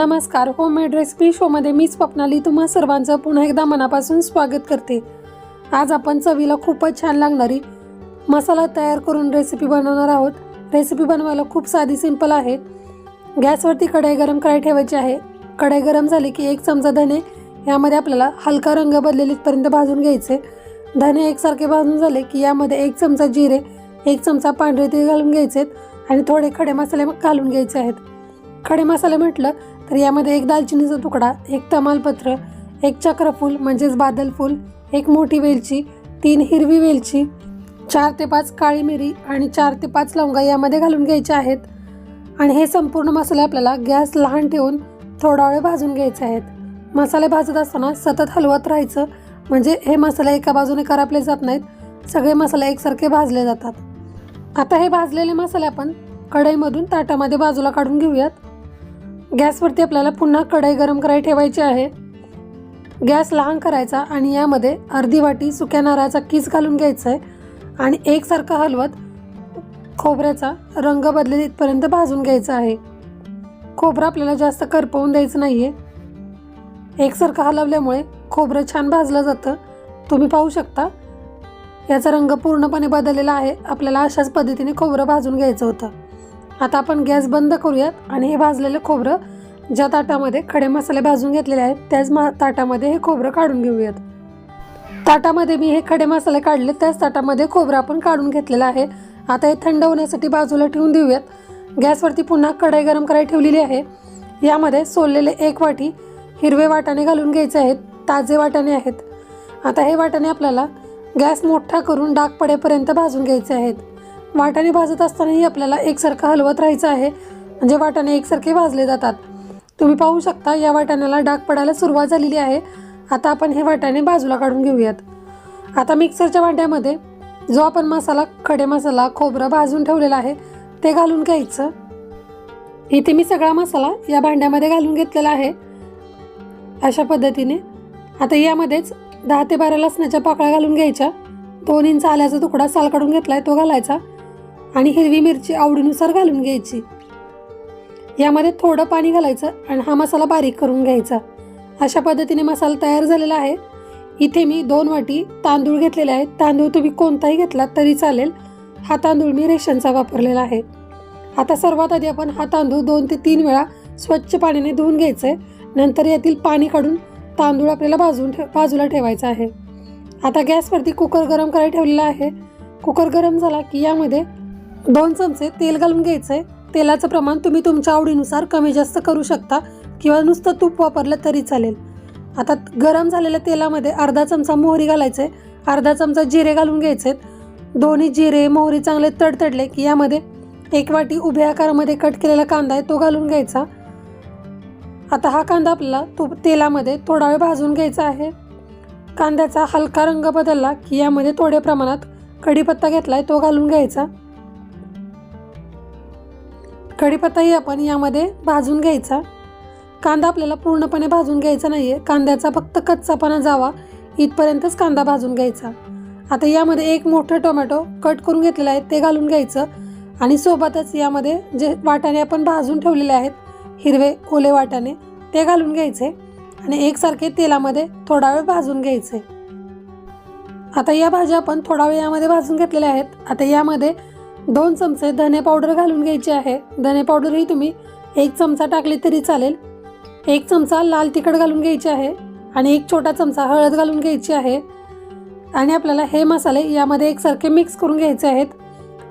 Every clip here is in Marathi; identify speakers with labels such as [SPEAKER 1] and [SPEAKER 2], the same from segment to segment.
[SPEAKER 1] नमस्कार होममेड रेसिपी शोमध्ये मी स्वप्नाली. तुम्हा सर्वांचं पुन्हा एकदा मनापासून स्वागत करते. आज आपण चवीला खूपच छान लागणारी मसाला तयार करून रेसिपी बनवणार आहोत. रेसिपी बनवायला खूप साधी सिंपल आहे. गॅसवरती कढई गरम करायला ठेवायची आहे. कढई गरम झाली की एक चमचा धने यामध्ये आपल्याला हलका रंग बदलेलीपर्यंत भाजून घ्यायचे. धने एकसारखे भाजून झाले की यामध्ये एक चमचा जिरे एक चमचा पांढरे ते घालून घ्यायचे आणि थोडे खडे मसाले घालून घ्यायचे आहेत. खडे मसाले म्हटलं तर यामध्ये एक दालचिनीचा तुकडा एक तमालपत्र एक चक्रफूल म्हणजेच बादलफूल एक मोठी वेलची तीन हिरवी वेलची चार ते पाच काळी मिरी आणि चार ते पाच लवंगा यामध्ये घालून घ्यायचे आहेत. आणि हे संपूर्ण मसाले आपल्याला गॅस लहान ठेवून थोडा वेळ भाजून घ्यायचे आहेत. मसाले भाजत असताना सतत हलवत राहायचं म्हणजे हे मसाले एका बाजूने करापले जात नाहीत सगळे मसाले एकसारखे भाजले जातात. आता हे भाजलेले मसाले आपण कढईमधून ताटामध्ये बाजूला काढून घेऊयात. गॅसवरती आपल्याला पुन्हा कढई गरम करायला ठेवायची आहे. गॅस लहान करायचा आणि यामध्ये अर्धी वाटी सुक्या नारळाचा किस घालून घ्यायचा आहे आणि एकसारखा हलवत खोबऱ्याचा रंग बदलेल इथपर्यंत भाजून घ्यायचा आहे. खोबरं आपल्याला जास्त करपवून द्यायचं नाही आहे एकसारखं हलवल्यामुळे खोबरं छान भाजलं जातं. तुम्ही पाहू शकता. याचा रंग पूर्णपणे बदललेला आहे. आपल्याला अशाच पद्धतीने खोबरं भाजून घ्यायचं होतं. आता आपण गॅस बंद करूयात आणि हे भाजलेलं खोबरं ज्या ताटामध्ये खडे मसाले भाजून घेतलेले आहेत त्याच मा ताटामध्ये हे खोबरं काढून घेऊयात. ताटामध्ये मी हे खडे मसाले काढले त्याच ताटामध्ये खोबरं आपण काढून घेतलेलं आहे. आता हे थंड होण्यासाठी बाजूला ठेवून देऊयात. गॅसवरती पुन्हा कढई गरम करायला ठेवलेली आहे. यामध्ये सोललेले एक वाटी हिरवे वाटाणे घालून घ्यायचे आहेत. ताजे वाटाणे आहेत. आता हे वाटाणे आपल्याला गॅस मोठा करून डाग पडेपर्यंत भाजून घ्यायचे आहेत. वाटाणे भाजत असतानाही आपल्याला एकसारखं हलवत राहायचं आहे. म्हणजे वाटाणे एकसारखे भाजले जातात. तुम्ही पाहू शकता या वाटाण्याला डाग पडायला सुरुवात झालेली आहे. आता आपण हे वाटाणे बाजूला काढून घेऊयात. आता मिक्सरच्या भांड्यामध्ये जो आपण मसाला खडे मसाला खोबरं भाजून ठेवलेला आहे ते घालून घ्यायचं. इथे मी सगळा मसाला या भांड्यामध्ये घालून घेतलेला आहे. अशा पद्धतीने. आता यामध्येच दहा ते बारा लसणाच्या पाकळ्या घालून घ्यायच्या. दोन इंच आल्याचा तुकडा साल काढून घेतला आहे तो घालायचा. आणि हिरवी मिरची आवडीनुसार घालून घ्यायची. यामध्ये थोडं पाणी घालायचं आणि हा मसाला बारीक करून घ्यायचा. अशा पद्धतीने मसाला तयार झालेला आहे. इथे मी दोन वाटी तांदूळ घेतलेले आहेत. तांदूळ तुम्ही कोणताही घेतला तरी चालेल. हा तांदूळ मी रेशनचा वापरलेला आहे. आता सर्वात आधी आपण हा तांदूळ दोन ते तीन वेळा स्वच्छ पाण्याने धुवून घ्यायचं आहे नंतर यातील पाणी काढून तांदूळ आपल्याला भाजून ठेव बाजूला ठेवायचा आहे. आता गॅसवरती कुकर गरम करायला ठेवलेला आहे. कुकर गरम झाला की यामध्ये दोन चमचे तेल घालून घ्यायचं आहे तेलाचं प्रमाण तुम्ही तुमच्या आवडीनुसार कमी जास्त करू शकता किंवा नुसतं तूप वापरलं तरी चालेल. आता गरम झालेल्या तेलामध्ये अर्धा चमचा मोहरी घालायचे अर्धा चमचा जिरे घालून घ्यायचे दोन्ही जिरे मोहरी चांगले तडतडले की यामध्ये एक वाटी उभ्या आकारामध्ये कट केलेला कांदा आहे तो घालून घ्यायचा. आता हा कांदा आपल्याला तूप तेलामध्ये थोडा वेळ भाजून घ्यायचा आहे. कांद्याचा हलका रंग बदलला की यामध्ये थोड्या प्रमाणात कढीपत्ता घेतला आहे तो घालून घ्यायचा. कढीपत्ताही आपण यामध्ये भाजून घ्यायचा. कांदा आपल्याला पूर्णपणे भाजून घ्यायचा नाही आहे कांद्याचा फक्त कच्चापणा जावा इथपर्यंतच कांदा भाजून घ्यायचा. आता यामध्ये एक मोठं टोमॅटो कट करून घेतलेलं आहे ते घालून घ्यायचं. आणि सोबतच यामध्ये जे वाटाणे आपण भाजून ठेवलेले आहेत हिरवे ओले वाटाणे ते घालून घ्यायचे. आणि एकसारखे तेलामध्ये थोडा वेळ भाजून घ्यायचे. आता या भाज्या आपण थोडा वेळ यामध्ये भाजून घेतलेल्या आहेत. आता यामध्ये दोन चमचे धने पावडर घालून घ्यायची आहे. धने पावडरही तुम्ही एक चमचा टाकली तरी चालेल. एक चमचा लाल तिखट घालून घ्यायची आहे आणि एक छोटा चमचा हळद घालून घ्यायची आहे. आणि आपल्याला हे मसाले यामध्ये एकसारखे मिक्स करून घ्यायचे आहेत.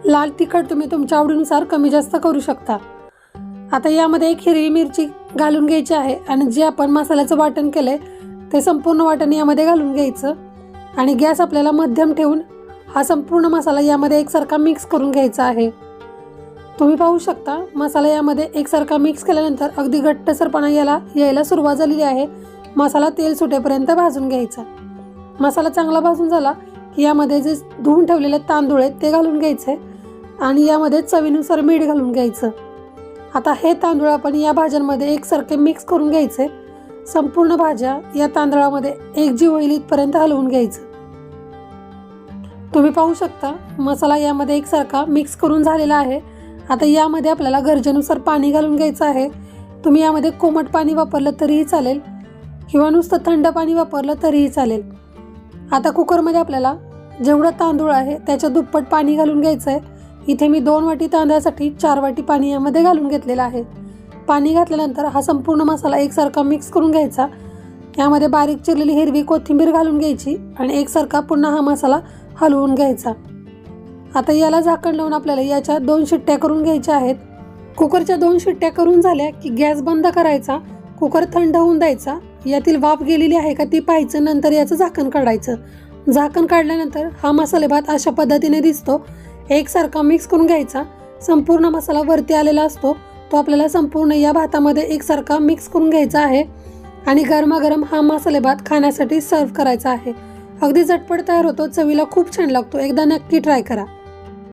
[SPEAKER 1] लाल तिखट तुम्ही तुमच्या आवडीनुसार कमी जास्त करू शकता. आता यामध्ये एक हिरवी मिरची घालून घ्यायची आहे आणि जे आपण मसाल्याचं वाटण केलं आहे ते संपूर्ण वाटण यामध्ये घालून घ्यायचं. आणि गॅस आपल्याला मध्यम ठेवून हा संपूर्ण मसाला यामध्ये एकसारखा मिक्स करून घ्यायचा आहे. तुम्ही पाहू शकता मसाला यामध्ये एकसारखा मिक्स केल्यानंतर अगदी घट्टसरपणा याला यायला सुरुवात झालेली आहे. मसाला तेल सुटेपर्यंत भाजून घ्यायचा. मसाला चांगला भाजून झाला की यामध्ये जे धुवून ठेवलेले तांदूळ आहेत ते घालून घ्यायचे आणि यामध्ये चवीनुसार मीठ घालून घ्यायचं. आता हे तांदूळ आपण या भाज्यांमध्ये एकसारखे मिक्स करून घ्यायचे. संपूर्ण भाज्या या तांदळामध्ये एकजीव होईल इथपर्यंत हलवून घ्यायचं. तुम्ही पाहू शकता मसाला यामध्ये एकसारखा मिक्स करून झालेला आहे. आता यामध्ये आपल्याला गरजेनुसार पाणी घालून घ्यायचं आहे. तुम्ही यामध्ये कोमट पाणी वापरलं तरीही चालेल किंवा नुसतं थंड पाणी वापरलं तरीही चालेल. आता कुकरमध्ये आपल्याला जेवढं तांदूळ आहे त्याच्या दुप्पट पाणी घालून घ्यायचं आहे. इथे मी दोन वाटी तांदळासाठी चार वाटी पाणी यामध्ये घालून घेतलेलं आहे. पाणी घातल्यानंतर हा संपूर्ण मसाला एकसारखा मिक्स करून घ्यायचा. यामध्ये बारीक चिरलेली हिरवी कोथिंबीर घालून घ्यायची आणि एकसारखा पुन्हा हा मसाला हलवून घ्यायचा. आता याला झाकण लावून आपल्याला याच्या दोन शिट्ट्या करून घ्यायच्या आहेत. कुकरच्या दोन शिट्ट्या करून झाल्या की गॅस बंद करायचा. कुकर थंड होऊन द्यायचा. यातील वाफ गेलेली आहे का ती पाहायचं. नंतर याचं झाकण काढायचं. झाकण काढल्यानंतर हा मसाले भात अशा पद्धतीने दिसतो. एकसारखा मिक्स करून घ्यायचा. संपूर्ण मसाला वरती आलेला असतो. तो आपल्याला संपूर्ण या भातामध्ये एकसारखा मिक्स करून घ्यायचा आहे. आणि गरमागरम हा मसाले भात खाण्यासाठी सर्व करायचा आहे. अगदी झटपट तयार होतो चवीला खूप छान लागतो. एकदा नक्की ट्राय करा.